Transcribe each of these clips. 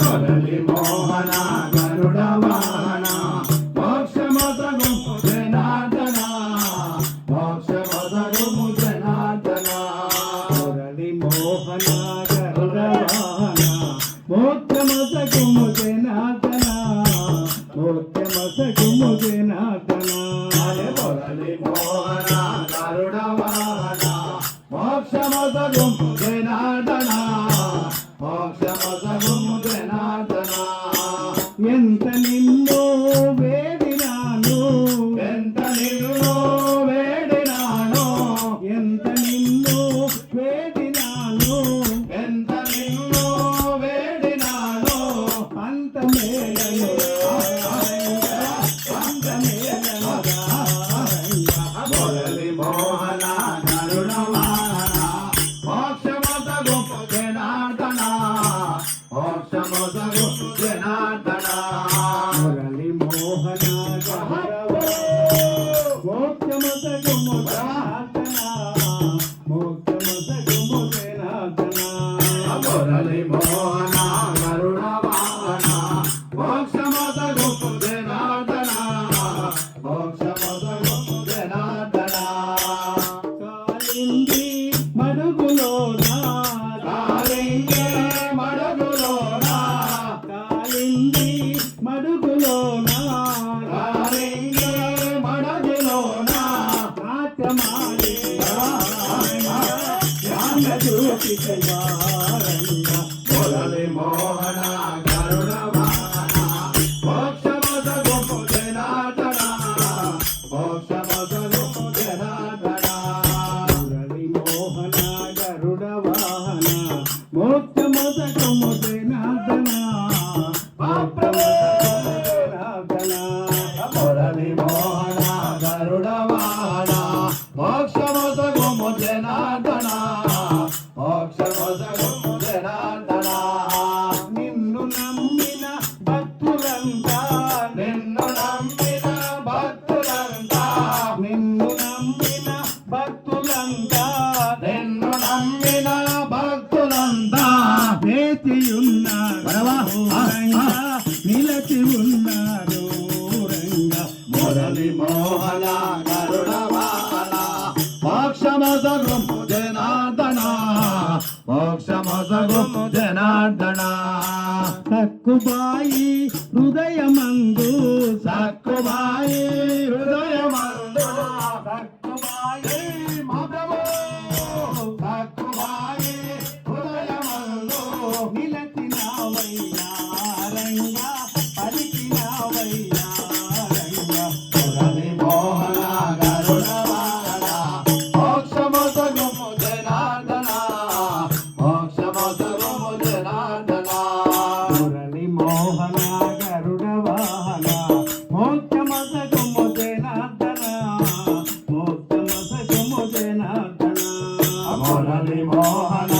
మురళి మోహన ఎంత నిన్ను వేడినాను ఎంత నిన్ను వేడినాను ఎంత నిన్ను వేడినాను ఎంత నిన్ను వేడినాను అంత మేలను అంత మేలను మురళి మోహన మోహన నాట్యమాడి ధ్యాన జ్యోతి కైవారంగా మురళి మోహన గరుడ వాహన మోక్షమసగు జనార్దన మోక్షమసగు జనార్దన మురళి మోహన గరుడ వాహన మోక్షమసకము జనార్దన జనార్దన మోక్షమసగు జనార్దన తక్కుబాయి హృదయమందు సక్కుబాయి హృదయమందు సక్కుబాయి మురళి మోహన గరుడ వాహన మోక్షమసగుము జనార్దన జనార్దన మురళి మోహన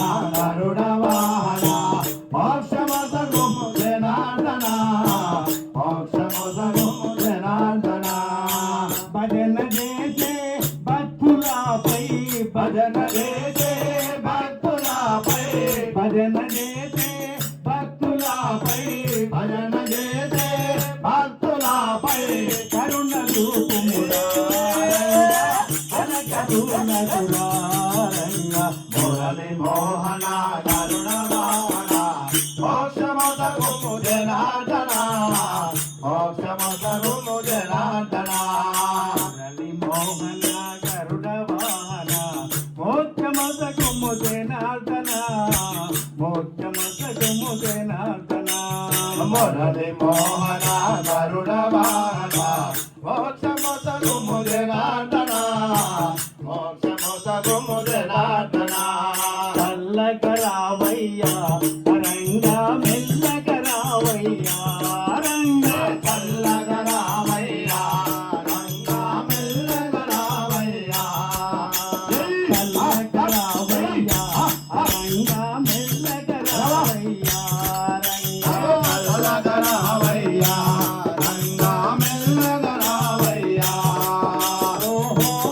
మురళి మోహన గరుడ వాహన Oh.